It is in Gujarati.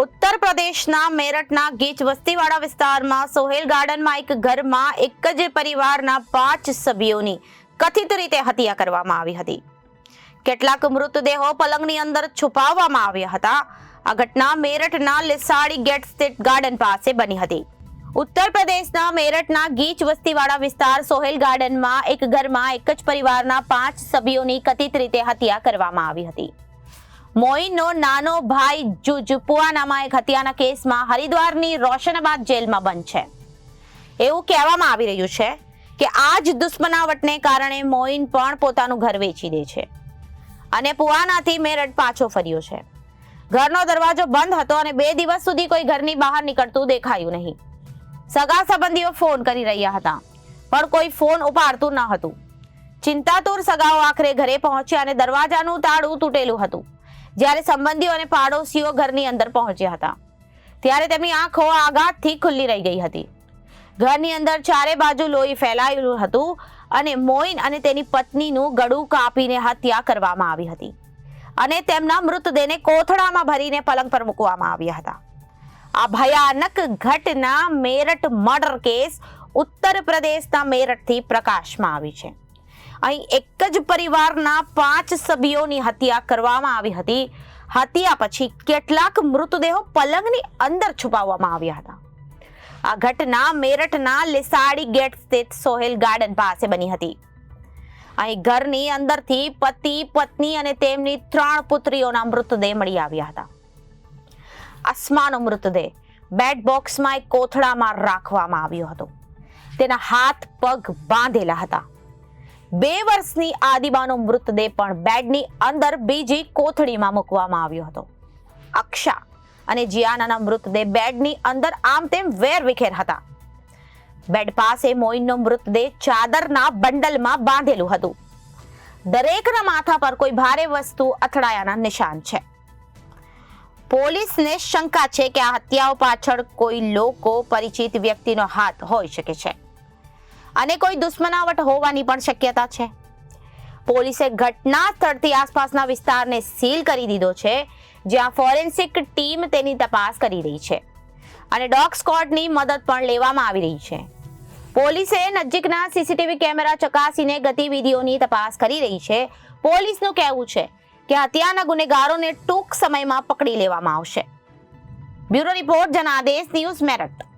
ઉત્તર પ્રદેશના મેરઠના ગીચ વસ્તીવાળા વિસ્તારમાં સોહેલ ગાર્ડનમાં એક ઘરમાં એક જ પરિવારના પાંચ સભ્યોની કથિત રીતે હત્યા કરવામાં આવી હતી. કેટલાક મૃતદેહો પલંગની અંદર છુપાવવામાં આવ્યા હતા. આ ઘટના મેરઠના લેસાડી ગેટ સ્થિત ગાર્ડન પાસે બની હતી. ઉત્તર પ્રદેશના મેરઠના ગીચ વસ્તીવાળા વિસ્તાર સોહેલ ગાર્ડનમાં એક ઘરમાં એક જ પરિવારના પાંચ સભ્યોની કથિત રીતે હત્યા કરવામાં આવી હતી. મોઇનનો નાનો ભાઈ જુજ પુઆનામાં એક હત્યાના કેસમાં હરિદ્વારની રોશનાબાદ જેલમાં બંધ છે. એવું કહેવામાં આવી રહ્યું છે કે આ જ દુશ્મનાવટને કારણે મોઇન પણ પોતાનું ઘર વેચી દે છે અને પુઆનાથી મેરઠ પાછો ફર્યો છે. ઘરનો દરવાજો બંધ હતો અને બે દિવસ સુધી કોઈ ઘરની બહાર નીકળતું દેખાયું નહીં. સગા સંબંધીઓ ફોન કરી રહ્યા હતા, પણ કોઈ ફોન ઉપાડતું ન હતું. ચિંતાતુર સગાઓ આખરે ઘરે પહોંચ્યા અને દરવાજાનું તાળું તૂટેલું હતું. જ્યારે સંબંધીઓ અને પાડોશીઓ ઘરની અંદર પહોંચ્યા હતા. ત્યારે તેમની આંખો આઘાતથી ખુલ્લી રહી ગઈ હતી. ઘરની અંદર ચારે બાજુ લોહી ફેલાયેલું હતું અને મોઇન અને તેની પત્નીનું ગળું કાપીને હત્યા કરવામાં આવી હતી. અને તેમના મૃતદેહને કોથળામાં ભરીને પલંગ પર મૂકવામાં આવ્યા હતા. આ ભયાનક ઘટના મેરઠ મર્ડર કેસ ઉત્તર પ્રદેશના મેરઠથી પ્રકાશમાં આવી છે. અહીં એક જ પરિવારના પાંચ સભ્યોની હત્યા કરવામાં આવી હતી. હત્યા પછી કેટલાક મૃતદેહો પલંગની અંદર છુપાવવામાં આવ્યા હતા. આ ઘટના મેરઠના લેસાડી ગેટ સ્થિત સોહેલ ગાર્ડન પાસે બની હતી. અહીં ઘરની અંદરથી પતિ, પત્ની અને તેમની ત્રણ પુત્રીઓના મૃતદેહ મળી આવ્યા હતા. અસ્માનો મૃતદેહ બેડ બોક્સમાં એક કોથળામાં રાખવામાં આવ્યો હતો. તેના હાથ, પગ બાંધેલા હતા. બે વર્ષની આદિબાનો મૃતદેહ પણ બેડની અંદર બીજી કોથળીમાં મૂકવામાં આવ્યો હતો. અક્ષા અને જિયાનાના મૃતદેહ બેડની અંદર આમ તેમ વેર વિખેર હતા. બેડ પાસે મોઇનનો મૃતદેહ ચાદરના બંડલમાં બાંધેલું હતું. દરેકના માથા પર કોઈ ભારે વસ્તુ અથડાયાના નિશાન છે. પોલીસને શંકા છે કે આ હત્યાઓ પાછળ કોઈ લોકો પરિચિત વ્યક્તિનો હાથ હોઈ શકે છે. અને કોઈ દુશ્મનાવટ હોવાની પણ શક્યતા છે. પોલીસે ઘટના સ્થળથી આસપાસના વિસ્તારને સીલ કરી દીધો છે, જ્યાં ફોરેન્સિક ટીમ તેની તપાસ કરી રહી છે અને ડોગ સ્કોડની મદદ પણ લેવામાં આવી રહી છે. પોલીસે નજીકના સીસીટીવી કેમેરા ચકાસીને ગતિવિધિઓની તપાસ કરી રહી છે. પોલીસનું કહેવું છે કે હત્યાના ગુનેગારોને ટૂંક સમયમાં પકડી લેવામાં આવશે. Bureau report Janadesh news Meerut.